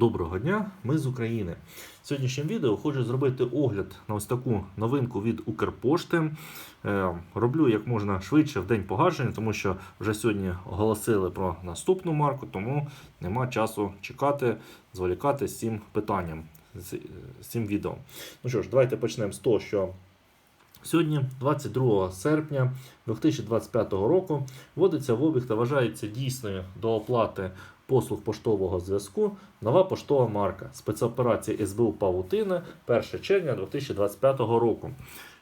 Доброго дня, ми з України. В сьогоднішньому відео хочу зробити огляд на ось таку новинку від Укрпошти. Е, роблю як можна швидше в день погашення, тому що вже сьогодні оголосили про наступну марку, тому нема часу чекати, зволікати з цим питанням, з, з цим відео. Ну що ж, давайте почнемо з того, що Сьогодні, 22 серпня 2025 року, вводиться в обіг та вважається дійсною до оплати послуг поштового зв'язку нова поштова марка спецоперація СБУ Павутина 1 червня 2025 року.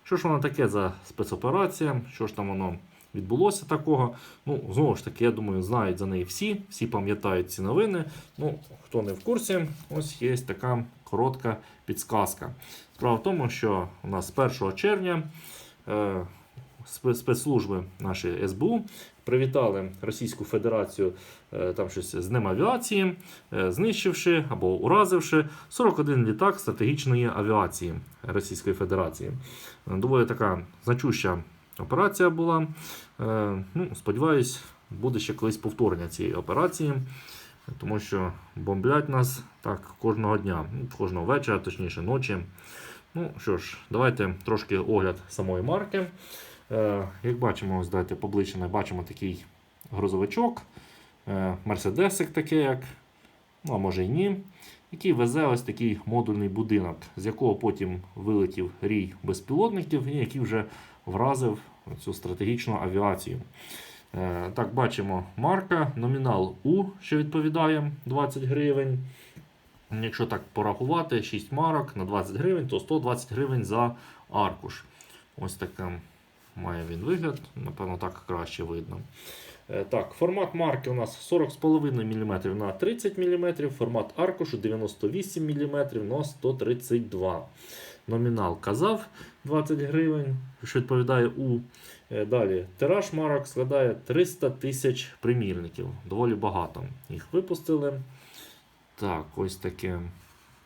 Що ж воно таке за спецоперація? Що ж там воно відбулося такого? Ну, знову ж таки, я думаю, знають за неї всі, всі пам'ятають ці новини. Ну, хто не в курсі, ось є така коротка підсказка. Справа в тому, що у нас 1 червня е, спецслужби наші СБУ привітали Російську Федерацію е, там щось з Днем авіації, е, знищивши або уразивши 41 літак стратегічної авіації Російської Федерації. Е, Доволі така значуща операція була. Ну, сподіваюсь, буде ще колись повторення цієї операції. Тому що бомблять нас так кожного дня, ну, кожного вечора, точніше ночі. Ну що ж, давайте трошки огляд самої марки. Е, як бачимо, ось давайте поближче бачимо такий грузовичок, е, мерседесик такий, як, ну а може й ні, який везе ось такий модульний будинок, з якого потім вилетів рій безпілотників, і який вже вразив цю стратегічну авіацію. Е, Так, бачимо марка, номінал У, що відповідає 20 гривень. Якщо так порахувати, 6 марок на 20 гривень, то 120 гривень за аркуш. Ось таким має він вигляд, напевно, так краще видно. Е, Так, формат марки у нас 40,5 мм на 30 мм, формат аркушу 98 мм на 132 Номінал казав 20 гривень, що відповідає У. Е, Далі тираж марок складає 300 тисяч примірників. Доволі багато їх випустили. Так, ось таке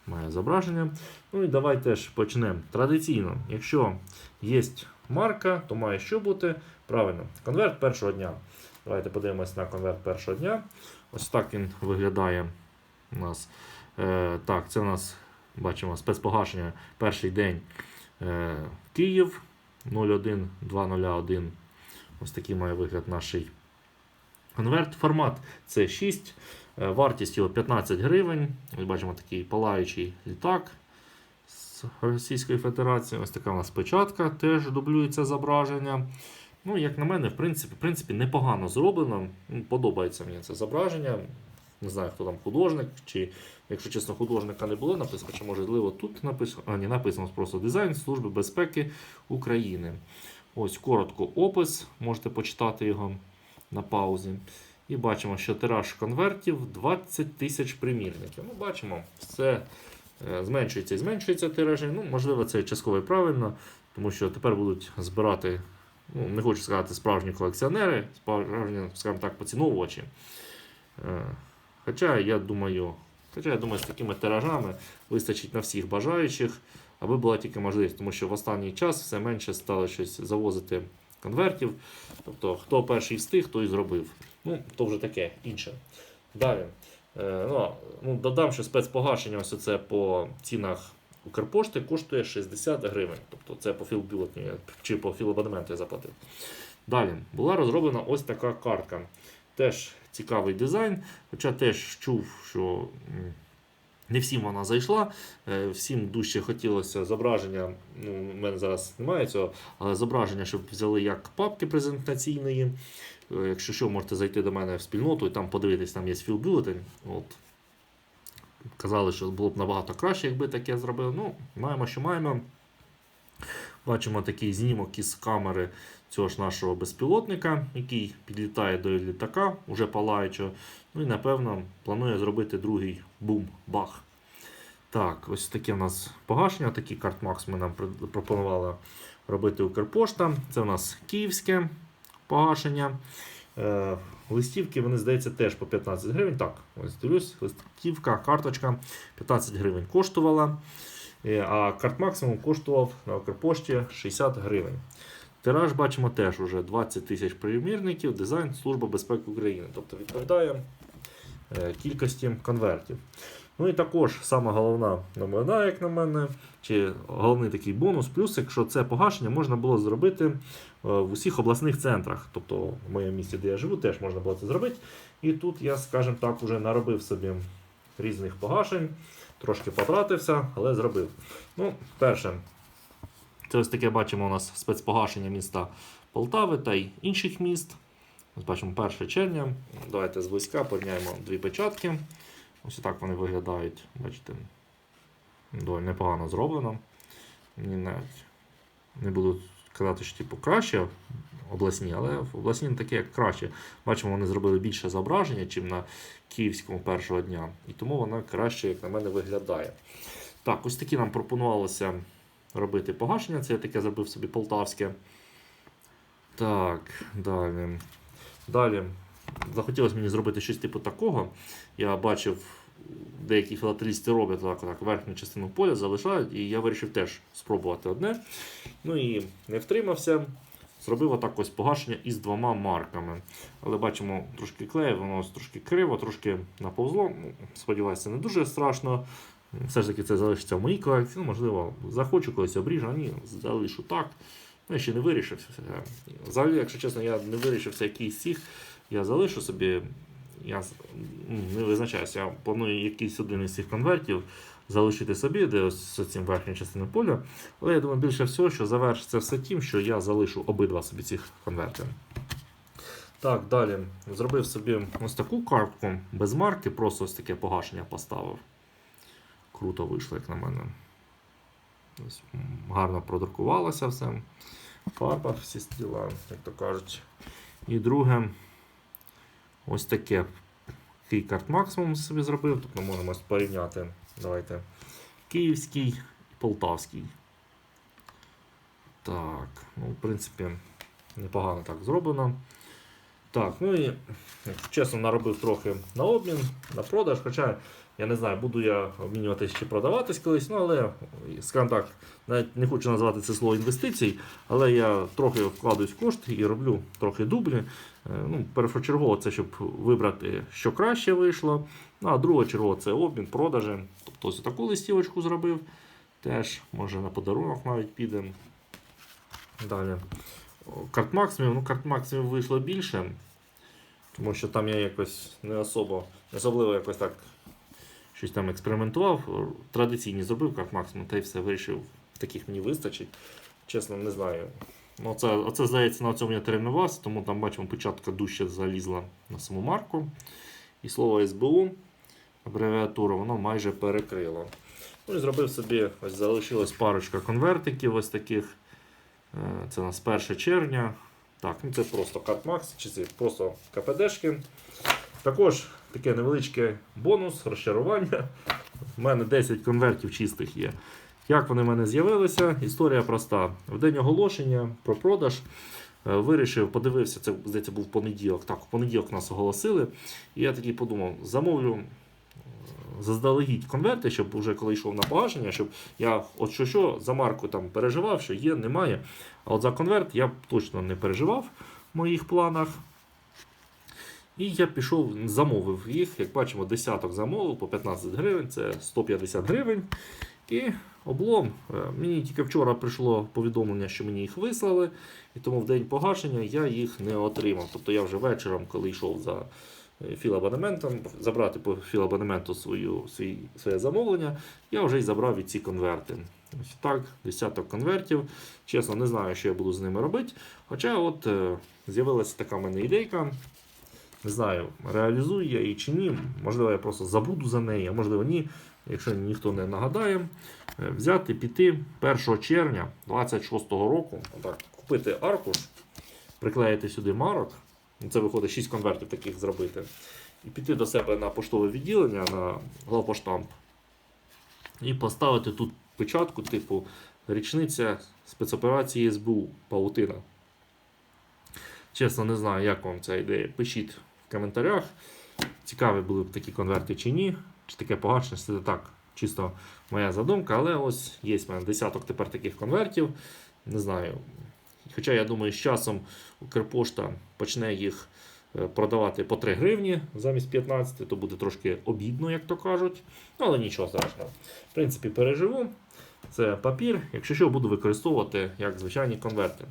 має зображення. Ну і давайте ж почнемо. Традиційно, якщо є марка, то має що бути? Правильно, конверт першого дня. Давайте подивимось на конверт першого дня. Ось так він виглядає у нас. Е, так, це у нас бачимо спецпогашення перший день е, Київ 01201. Ось такий має вигляд наш конверт. Формат це 6. Е, Вартість його 15 гривень. Ось бачимо такий палаючий літак Російської Федерації. Ось така у нас печатка, теж дублюється зображення. Ну, як на мене, в принципі, в принципі, непогано зроблено. Ну, Подобається мені це зображення. Не знаю, хто там художник, чи, якщо чесно, художника не було написано, чи можливо тут написано, а ні, написано просто дизайн Служби безпеки України. Ось коротко опис, можете почитати його на паузі. І бачимо, що тираж конвертів 20 тисяч примірників. Ну, бачимо, все зменшується і зменшується тиражі. Ну, можливо, це частково і правильно, тому що тепер будуть збирати, ну, не хочу сказати, справжні колекціонери, справжні, скажімо так, поціновувачі. Е, Хоча я думаю, хоча я думаю, з такими тиражами вистачить на всіх бажаючих, аби була тільки можливість, тому що в останній час все менше стало щось завозити конвертів. Тобто, хто перший встиг, той зробив. Ну, то вже таке інше. Далі. Е, ну, ну, додам, що спецпогашення ось це по цінах Укрпошти коштує 60 гривень. Тобто це по філбюлетню чи по філабонементу я заплатив. Далі була розроблена ось така картка. Теж цікавий дизайн, хоча теж чув, що не всім вона зайшла. Е, Всім дужче хотілося зображення. Ну, у мене зараз немає цього, але зображення, щоб взяли як папки презентаційної. Е, Якщо що, можете зайти до мене в спільноту і там подивитись, там є філбюлетень. От. Казали, що було б набагато краще, якби таке зробили. Ну, маємо, що маємо. Бачимо такий знімок із камери цього ж нашого безпілотника, який підлітає до літака, уже палаючого. Ну і напевно планує зробити другий бум-бах. Так, ось таке у нас погашення. Такі картмакс ми нам пропонувала робити Укрпошта. Це у нас київське погашення. Е, листівки, вони, здається, теж по 15 гривень. Так, ось дивлюсь, листівка, карточка 15 гривень коштувала. Е, А карт максимум коштував на Укрпошті 60 гривень. Тираж бачимо теж уже 20 тисяч примірників, дизайн Служба безпеки України. Тобто відповідає е, кількості конвертів. Ну і також сама головна новина, як на мене, чи головний такий бонус, плюсик, що це погашення можна було зробити е, в усіх обласних центрах. Тобто в моєму місті, де я живу, теж можна було це зробити. І тут я, скажімо так, вже наробив собі різних погашень, трошки потратився, але зробив. Ну, перше, це ось таке бачимо у нас спецпогашення міста Полтави та й інших міст. Ось бачимо 1 червня. Давайте зблизька порівняємо дві печатки. Ось так вони виглядають. Бачите, доволі непогано зроблено. Мені навіть не буду казати, що типу, краще обласні, але в обласні не таке як краще. Бачимо, вони зробили більше зображення, ніж на київському першого дня. І тому вона краще, як на мене, виглядає. Так, ось такі нам пропонувалося робити погашення. Це я таке зробив собі полтавське. Так, далі. Далі. Захотілося мені зробити щось типу такого. Я бачив, деякі філателісти роблять так, так, верхню частину поля, залишають, і я вирішив теж спробувати одне. Ну і не втримався. Зробив отак ось погашення із двома марками. Але бачимо, трошки клею, воно трошки криво, трошки наповзло. Ну, Сподіваюся, не дуже страшно. Все ж таки це залишиться в моїй колекції. Ну, можливо, захочу колись обріжу, а ні, залишу так. Ну, я ще не вирішився. Взагалі, якщо чесно, я не вирішився, який з я залишу собі. Я ну, не визначаюся. Я планую якийсь один із цих конвертів залишити собі, де з цим верхньою частиною поля. Але я думаю, більше всього, що завершиться все тим, що я залишу обидва собі цих конверти. Так, далі зробив собі ось таку картку без марки, просто ось таке погашення поставив. Круто вийшло, як на мене. Ось, гарно продрукувалося все. Фарба, всі діла, як то кажуть. І друге, ось таке. Такий карт максимум собі зробив. тобто ми можемо порівняти. Давайте. Київський і полтавський. Так, ну, в принципі, непогано так зроблено. Так, ну і чесно, наробив трохи на обмін, на продаж. Хоча я не знаю, буду я обмінюватись чи продаватись колись, ну але, скажімо так, навіть не хочу називати це слово інвестицій, але я трохи вкладаюсь в кошти і роблю трохи дублі. Е, Ну, першочергово це щоб вибрати, що краще вийшло. Ну, а другочергово це обмін, продажі. Тобто ось таку листівочку зробив. Теж, може на подарунок навіть піде. Далі. Карт максимум, ну карт вийшло більше. Тому що там я якось не особо, особливо якось так щось там експериментував. Традиційні зробив карт максимум, та й все вирішив, таких мені вистачить. Чесно, не знаю. Ну, це, оце, здається, на цьому я тренувався, тому там бачимо, початка дужче залізла на саму марку. І слово СБУ, абревіатура, воно майже перекрило. Ну і зробив собі, ось залишилась парочка конвертиків ось таких. Е, Це у нас 1 червня. Так, ну це просто CartMax, чи це просто КПДшки. Також таке невеличке бонус, розчарування. У мене 10 конвертів чистих є. Як вони в мене з'явилися? Історія проста. В день оголошення про продаж е, вирішив, подивився, це здається був понеділок. Так, в понеділок нас оголосили. І я такий подумав, замовлю е, заздалегідь конверти, щоб вже коли йшов на погашення, щоб я от що що за марку там переживав, що є, немає. А от за конверт я точно не переживав в моїх планах. І я пішов, замовив їх, як бачимо, десяток замовив по 15 гривень, це 150 гривень. І облом. Е, Мені тільки вчора прийшло повідомлення, що мені їх вислали, і тому в день погашення я їх не отримав. Тобто я вже вечором, коли йшов за е, філабонементом, забрати по філабонементу свою, свій, своє замовлення, я вже й забрав і ці конверти. Ось так, десяток конвертів. Чесно, не знаю, що я буду з ними робити. Хоча от е, з'явилася така в мене ідейка. Не знаю, реалізую я її чи ні. Можливо, я просто забуду за неї, а можливо ні. Якщо ніхто не нагадає, е, взяти, піти 1 червня 26 року, отак, купити аркуш, приклеїти сюди марок. Це виходить 6 конвертів таких зробити. І піти до себе на поштове відділення на главпоштамп і поставити тут печатку, типу річниця спецоперації СБУ Паутина. Чесно, не знаю, як вам ця ідея. Пишіть коментарях. Цікаві були б такі конверти чи ні. Чи таке погашення, це так, чисто моя задумка, але ось є в мене десяток тепер таких конвертів. Не знаю. Хоча я думаю, з часом Укрпошта почне їх е, продавати по 3 гривні замість 15, то буде трошки обідно, як то кажуть. Ну, але нічого страшного. В принципі, переживу. Це папір, якщо що, буду використовувати як звичайні конверти.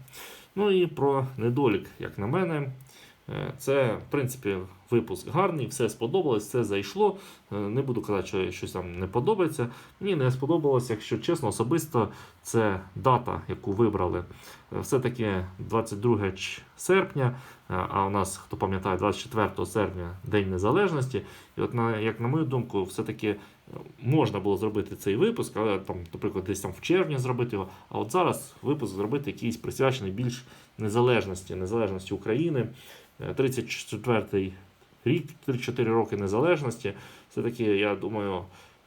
Ну і про недолік, як на мене. Е, Це, в принципі, випуск гарний, все сподобалось, все зайшло. Е, Не буду казати, що щось там не подобається. Мені не сподобалось, якщо чесно, особисто це дата, яку вибрали. Е, Все-таки 22 серпня, а у нас, хто пам'ятає, 24 серпня День Незалежності. І от на, як на мою думку, все-таки можна було зробити цей випуск, але там, наприклад, десь там в червні зробити його. А от зараз випуск зробити якийсь присвячений більш незалежності, незалежності України. Е, 34-й рік, 34 роки незалежності. Все-таки, я думаю,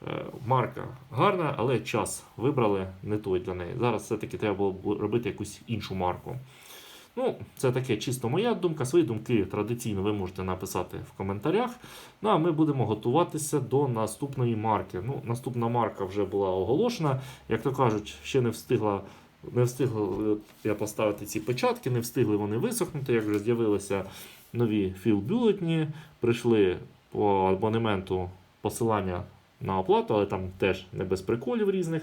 е, марка гарна, але час вибрали не той для неї. Зараз все-таки треба було робити якусь іншу марку. Ну, це таке чисто моя думка. Свої думки традиційно ви можете написати в коментарях. Ну а ми будемо готуватися до наступної марки. Ну, наступна марка вже була оголошена. Як то кажуть, ще не встигла. Не встигли я поставити ці печатки, не встигли вони висохнути, як вже з'явилися нові філ-бюлетні, прийшли по абонементу посилання на оплату, але там теж не без приколів різних.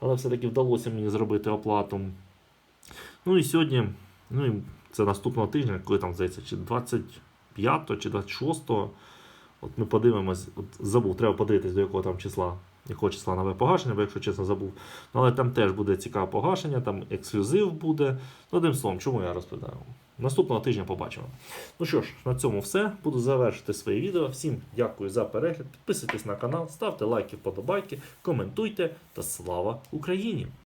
Але все-таки вдалося мені зробити оплату. Ну і сьогодні, ну і це наступного тижня, коли там здається, чи 25 чи 26. От ми подивимось, от забув, треба подивитись, до якого там числа, якого числа нове погашення, бо якщо чесно забув. Ну, але там теж буде цікаве погашення, там ексклюзив буде. Ну, одним словом, чому я розповідаю? Наступного тижня побачимо. Ну що ж, на цьому все. Буду завершити своє відео. Всім дякую за перегляд. Підписуйтесь на канал, ставте лайки, вподобайки, коментуйте та слава Україні!